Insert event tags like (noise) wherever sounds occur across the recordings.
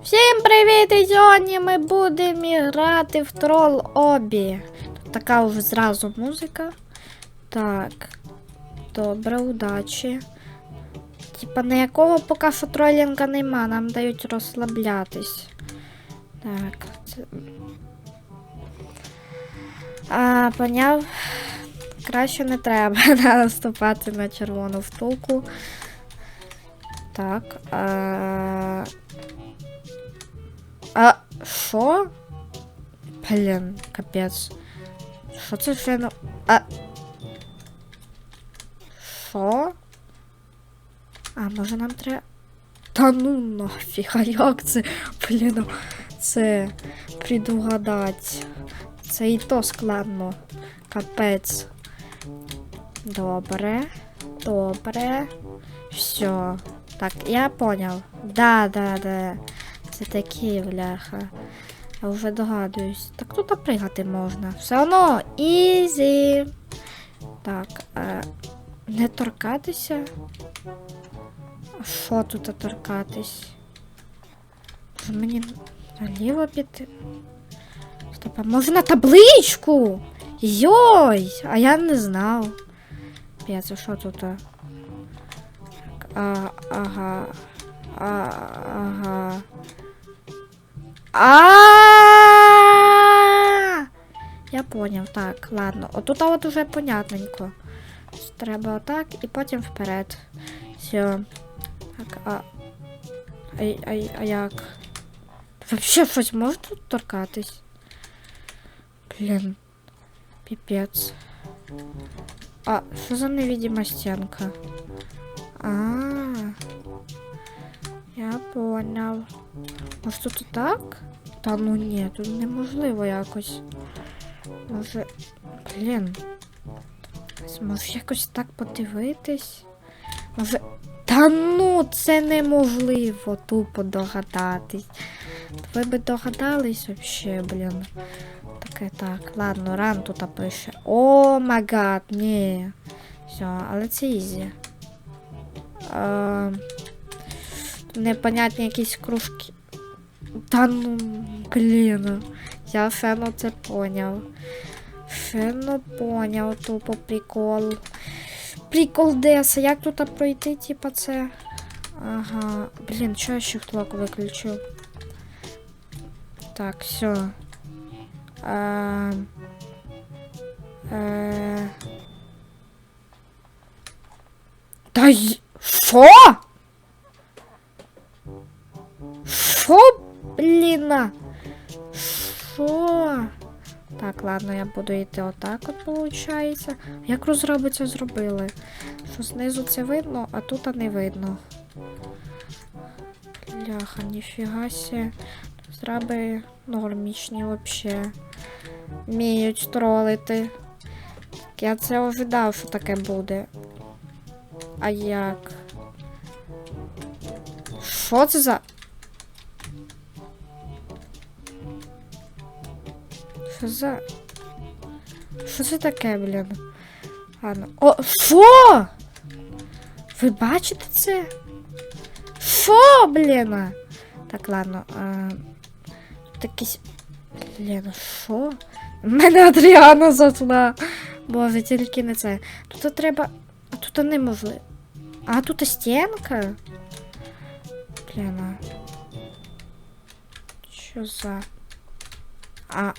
Всім привіт! І сьогодні ми будемо грати в трол обі. Тут така вже зразу музика. Так. Добре, удачі. Типа ніякого поки що тролінга нема, нам дають розслаблятись. Так. А, поняв. Краще не треба (laughs) наступати на червону втулку. Так. А... А що? Блін, капець. Що це ще. А. Що? А, може нам треба. Та ну нафіг, як це? Блін, ну, це предугадать. Це і то складно. Капець. Добре. Добре. Все. Так, я понял. Да, да, да. Це такі, бляха. Я вже догадуюсь. Так тут пригати можна. Все одно, ізі. Так, е, не торкатися. А що тут торкатись? Мені наліво піти? Стоп, а може на табличку? Йой! А я не знав. П'ять, що тут? а, ага. А, ага. А! Я поняв, так, ладно. Отут от уже понятненько. Треба отак і потім вперед. Все. Так, а. А, а, а як? Вообще щось може тут торкатись? Блін. Піпець. А, що за невидима стінка? А. Я поняв. Може тут так? Та ну ні, тут неможливо якось. Може. Блін. Може якось так подивитись? Може. Та ну, це неможливо тупо догадатись. Ви би догадались вообще, блін. Таке так. Ладно, ран тут пише. О магад, ні. Все, але це ізі. Е, непонятні якісь кружки. Та ну, блін. Я фено це поняв. Фено поняв, тупо прикол. Прикол Деса, як тут пройти, типа це? Ага. Блін, чого я ще щифтлок виключив? Так, все. А, е... Та й... Що? Що, бліна? Що? Так, ладно, я буду йти отак от, виходить. Як розробиться зробили? Що знизу це видно, а тут не видно. Бляха, ніфіга сі. Зраби нормічні вообще. Вміють тролити. Я це ожидав, що таке буде. А як? Що це за. Що за. Що це таке, блін? Ладно. О, що? Ви бачите це? Що, блін? Так, ладно. А... Тут якийсь. Блін, що? Мене Адріана зайшла. Боже, тільки не це. Тут треба. Тут неможливо. А тут стінка? Блін. Що за. А.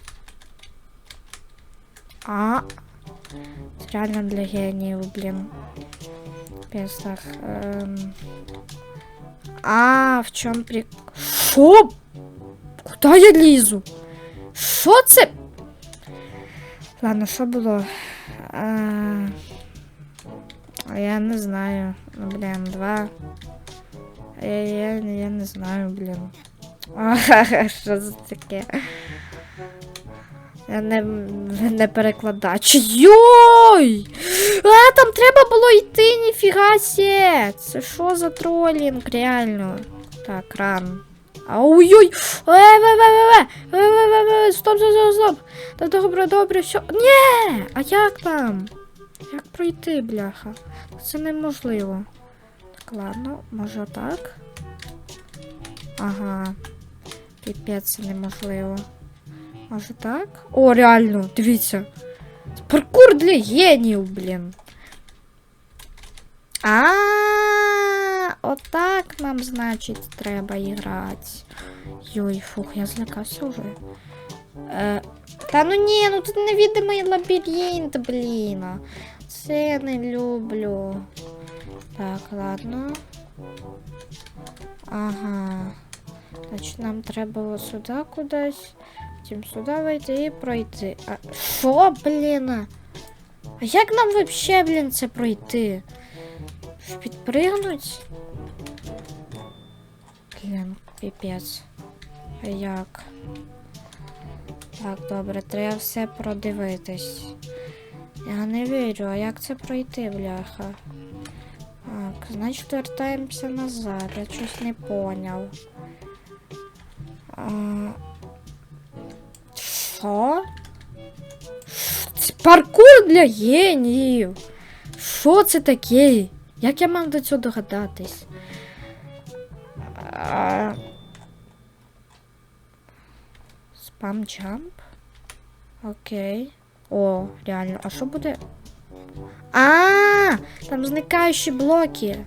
А. Це реально для геніїв, блін. Пес так. Ем... А, в чому прик... Що? Куди я лізу? Що це? Ладно, що було? А... Я не знаю. Ну, блін, два. Я, я, я не знаю, блін. (laughs) Що це таке? Я не, не перекладач. Йой! А, там треба було йти, ніфіга сє! Це що за тролінг, реально? Так, ран. Ой-ой! Стоп, стоп, стоп, стоп! Та добре, добре, все. Ні! А як там? Як пройти, бляха? Це неможливо. Так, ладно, може так. Ага. Піпець це неможливо. Може так? О, реально, дивіться. Паркур для генів, блін. А, отак нам, значить, треба грати. Йой, фух, я злякався вже. Е, та ну ні, ну тут невідомий лабіринт, блін. Це я не люблю. Так, ладно. Ага. Значить, нам треба ось сюди кудись. Потім сюди вийти і пройти. А що, блін? А як нам вообще, блін, це пройти? Підпригнуть? Блін, піпець. А як? Так, добре, треба все продивитись. Я не вірю, а як це пройти, бляха? Так, значить вертаємося назад. Я щось не поняв. А... Що? Паркур для геніїв. Що це таке? Як я мав до цього догадатись? Спам джамп? Окей. О, реально. А що буде? А, там зникаючі блоки.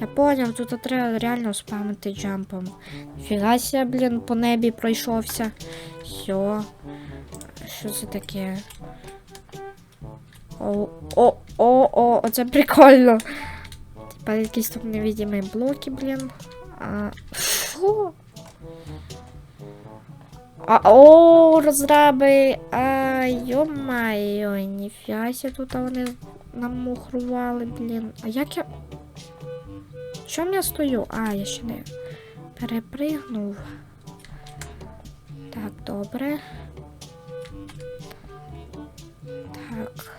Я поняв, тут треба реально спамити джампом. Фіга ся, блін, по небі пройшовся. Все. Що це таке? О, о, о, о, оце прикольно. Типа якісь тут невидимі блоки, блін. А, що? А, о, розраби. А, йо-майо, ніфіга ся тут вони намухрували, блін. А як я. Чому я стою? А, я ще не перепригнув. Так, добре. Так.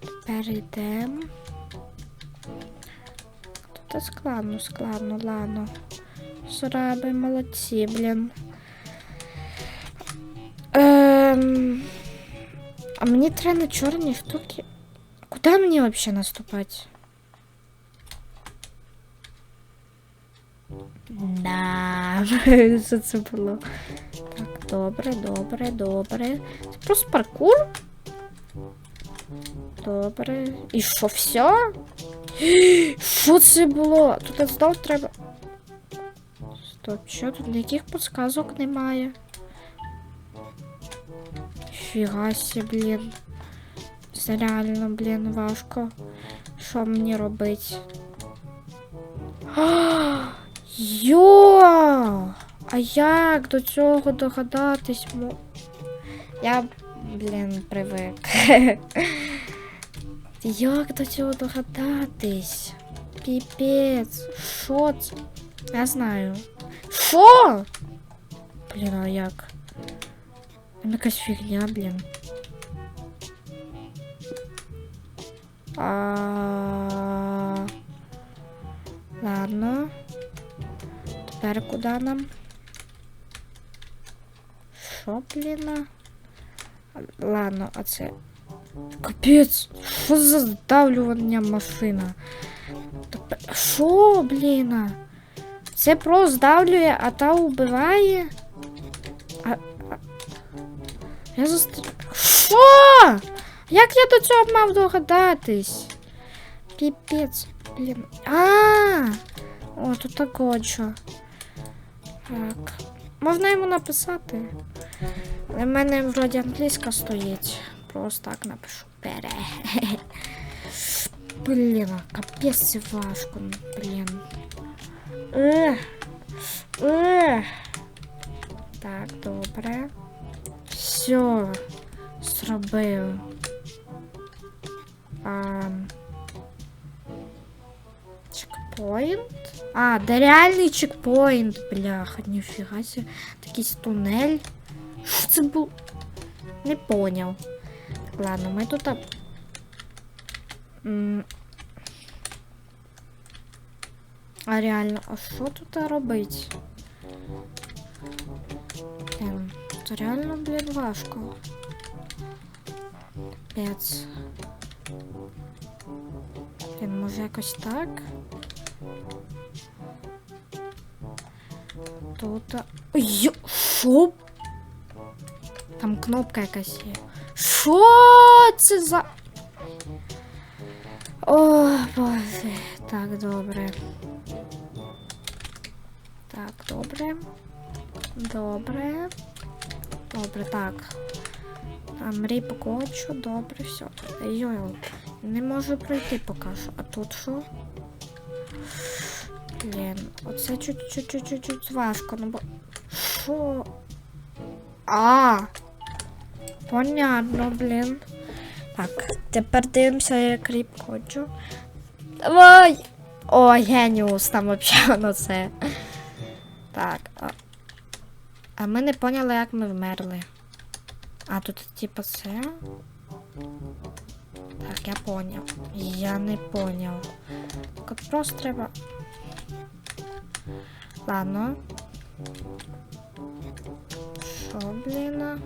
Тепер йдемо. Тут складно, складно, ладно. Зраби, молодці, блін. Ем... А мені треба на чорні штуки. Куди мені взагалі наступати? Да, (laughs) що це було? Так, добре, добре, добре. Це просто паркур? Добре. І що, все? (gasps) Що це було? Тут знов треба. Стоп, що тут ніяких подсказок немає. Фіга сі, блін. Це реально, блін, важко. Що мені робити? (gasps) Йо! А як до цього догадатись? мо- Я, блін, привик. (laughs) Як до цього догадатись? Піпець. Що це? Я знаю. Що? Блін, а як? Там якась фігня, блін. А... Ладно. Тепер куди нам? Що, блін? Ладно, а це. Капець, що за здавлювання машина? Що, блін? Це просто здавлює, а та вбиває? А, а... Я застр... Що? Як я до цього мав догадатись? Піпець, блін. А! О, тут так отчо. Так. Можна йому написати. Але в мене вроді англійська стоїть. Просто так напишу. Бере. (laughs) Блін, капець важко, блін. Ех. Ех. Так, добре. Все. Зробив. А... Чекпоінт? А, де реальний чекпоінт, бляха, ніфіга себе. Такий тунель. Що це був? Не поняв. Так, ладно, ми тут. а, реально, а що тут робить? Блін, це реально, блін, важко. Пец. Блін, може якось так? Тут. Йо, що? Там кнопка якась є. Що це за. О, боже. Так, добре. Так, добре. Добре. Добре, так. Там ріп кочу, добре, все. Йой, не можу пройти поки що. А тут що? Блін, оце чуть-чуть важко, ну бо. Що? А! Понятно, блін. Так, тепер дивимося, як ріп кочу. Давай! О, геніус, там взагалі воно це. Так. А, а ми не поняли, як ми вмерли. А тут, типу, це. Так, я поняв. Я не поняв. Так от просто треба. Ладно. Що, блін? а?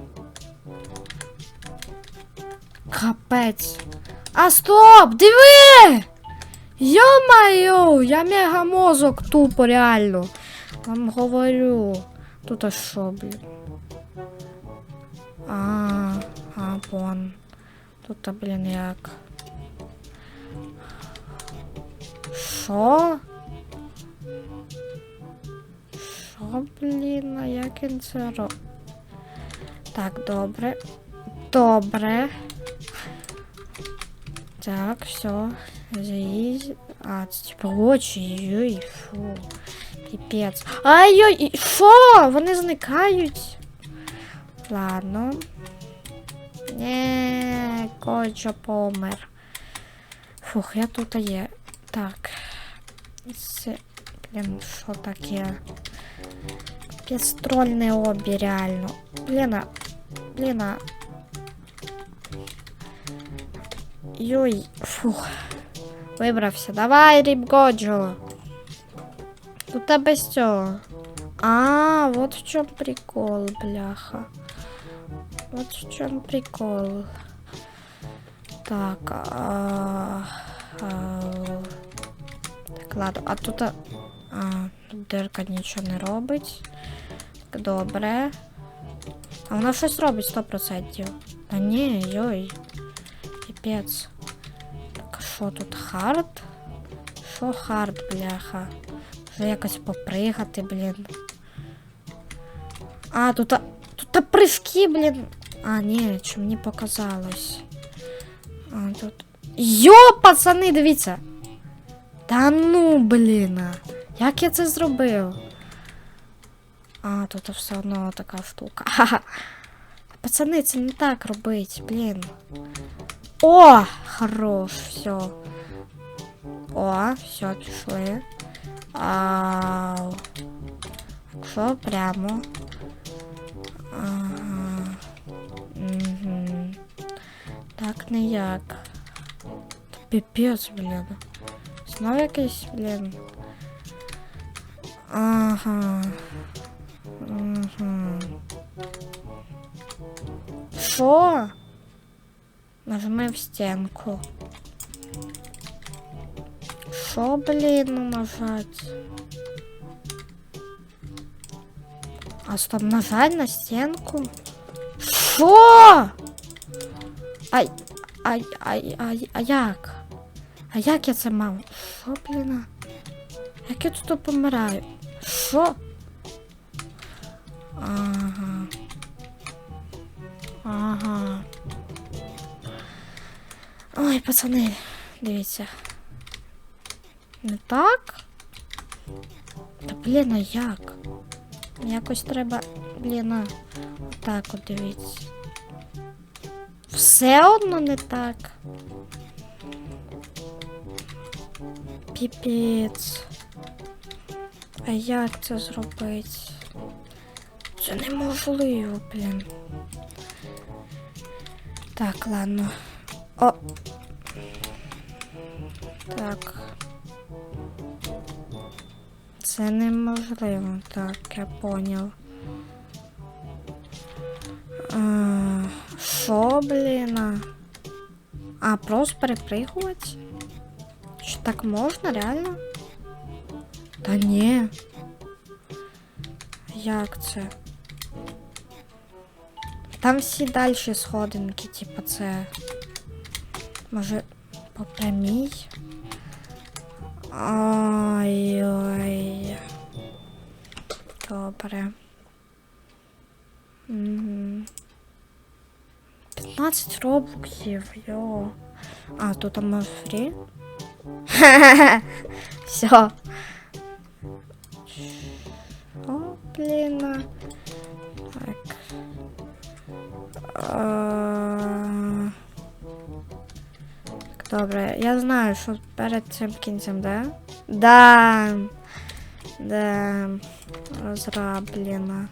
Капець. А стоп! Диви! Йо-моє! Я мегамозок тупо реально. Вам говорю. Тут а що, блін? А, а, вон. Тут, а, блін, як. Що? Що, блін, а як він це ро... Так, добре. Добре. Так, все. Заїзд. А, це типа очі. Ой, фу. Піпець. Ай-ой, що? Вони зникають. Ладно. Не, Кочо помер. Фух, я тут є. Так. Це, блін, що таке? Пістрольне обі, реально. Бліна, бліна. Йой, фух. Вибрався. Давай, Ріп Годжо. Тут тебе без цього. А, вот в чем прикол, бляха. Вот в чем прикол. Так, а, а, так, ладно, а тут, а, а, тут дирка нічого не робить. Добре. А вона щось робить 100%. Та ні, йой. Піпець. Так, що тут хард? Що хард, бляха? Вже якось попригати, блін. А, тут, тут прыжки, блін. А, ні, чи мені показалось. А, тут. Йо, пацани, дивіться. Та ну, блін. Як я це зробив? А, тут все одно така штука. Ха-ха. Пацани, це не так робить, блін. О, хорош, все. О, все, пішли. Ау. Що прямо? Ага. Угу. Так ніяк. Та Піпець, блін. Знову якийсь, блін. Ага. Угу. Що? Нажми в стінку. Що, блін, нажать? А стоп, нажать на стенку? Що? Ай, ай, ай, ай, а як? А як я це мав? Що, блін? Як я тут помираю? Що? Ага. Ага. Ой, пацани, дивіться. Не так? Та блін, а як? Якось треба, блін, а, так от дивіться. Все одно не так. Піпець. А як це зробити? Це неможливо, блін. Так, ладно. О. Так. Це неможливо. Так, я поняв. Що, блін? А, просто перепригувати? Що так можна, реально? Та ні. Як це? Там всі далі сходинки, типу, це. Може, по прямій? Ой-ой. Добре. Угу. 15 роблоксів, йо. А, тут там може фрі? Все. О, блін. добре. Я знаю, що перед цим кінцем, да? Да. Да. Розраблено.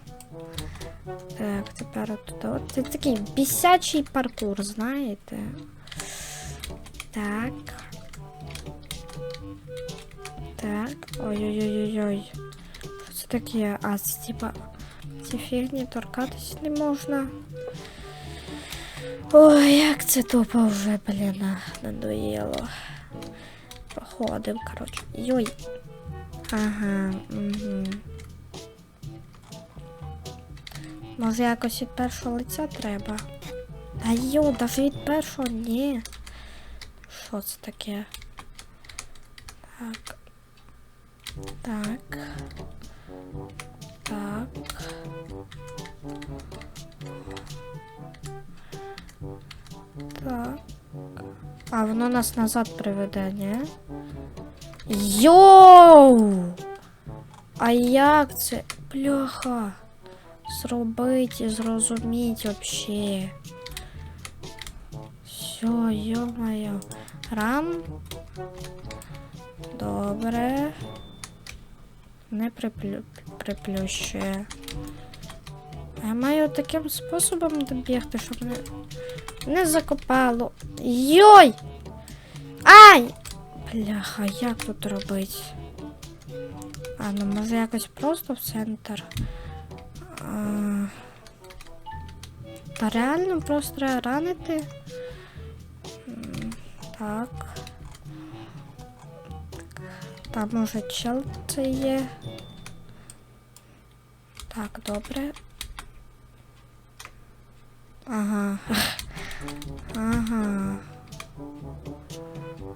Так, тепер тут. От це такий бісячий паркур, знаєте? Так. Так. Ой-ой-ой-ой-ой. Що це таке? А, це типа. Ці фігні торкатись не можна. Ой, як це тупо вже, блін, надоїло. Проходив, коротше. Йой. Ага, угу. Може якось від першого лиця треба? Та йо, даже від першого ні. Що це таке? Так. Так. Так. А воно нас назад приведе, ні? Йоу! А як це? Бляха. Зробити і зрозуміти вообще. Все, ё-моё. Рам. Добре. Не приплю... приплющує. Я маю таким способом добігти, щоб не, не закопало. Йой! Ай! Бляха, як тут робити? А, ну може якось просто в центр. А, Та реально просто треба ранити. Так. Там може чел це є. Так, добре. Ага. Ага.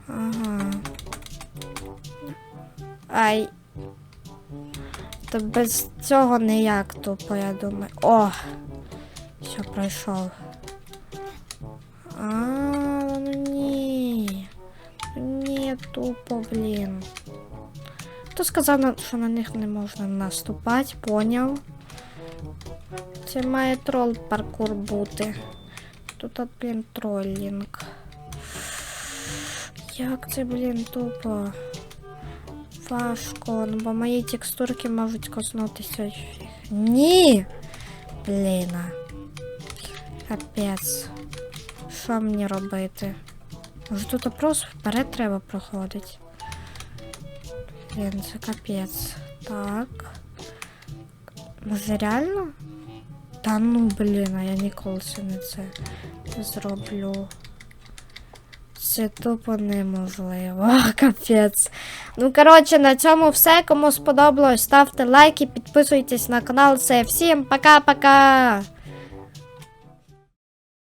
Ага. Ай. Та без цього ніяк тупо, я думаю. О! Все, пройшов. А, ну ні. Ні, тупо, блін. Хто сказав, що на них не можна наступати, поняв? Це має трол паркур бути. Тут, блін, тролінг. Як це, блін, тупо? Важко, ну бо мої текстурки можуть коснутися. Ні! Блін. Капець. Що мені робити? Може тут просто вперед треба проходити. Блін, це капець. Так. Може реально? Та ну блін, а я ніколи це не це зроблю. Це тупо неможливо. (laughs) Капець. Ну, коротше, на цьому все. Кому сподобалось, ставте лайки, підписуйтесь на канал. Це всім пока-пока!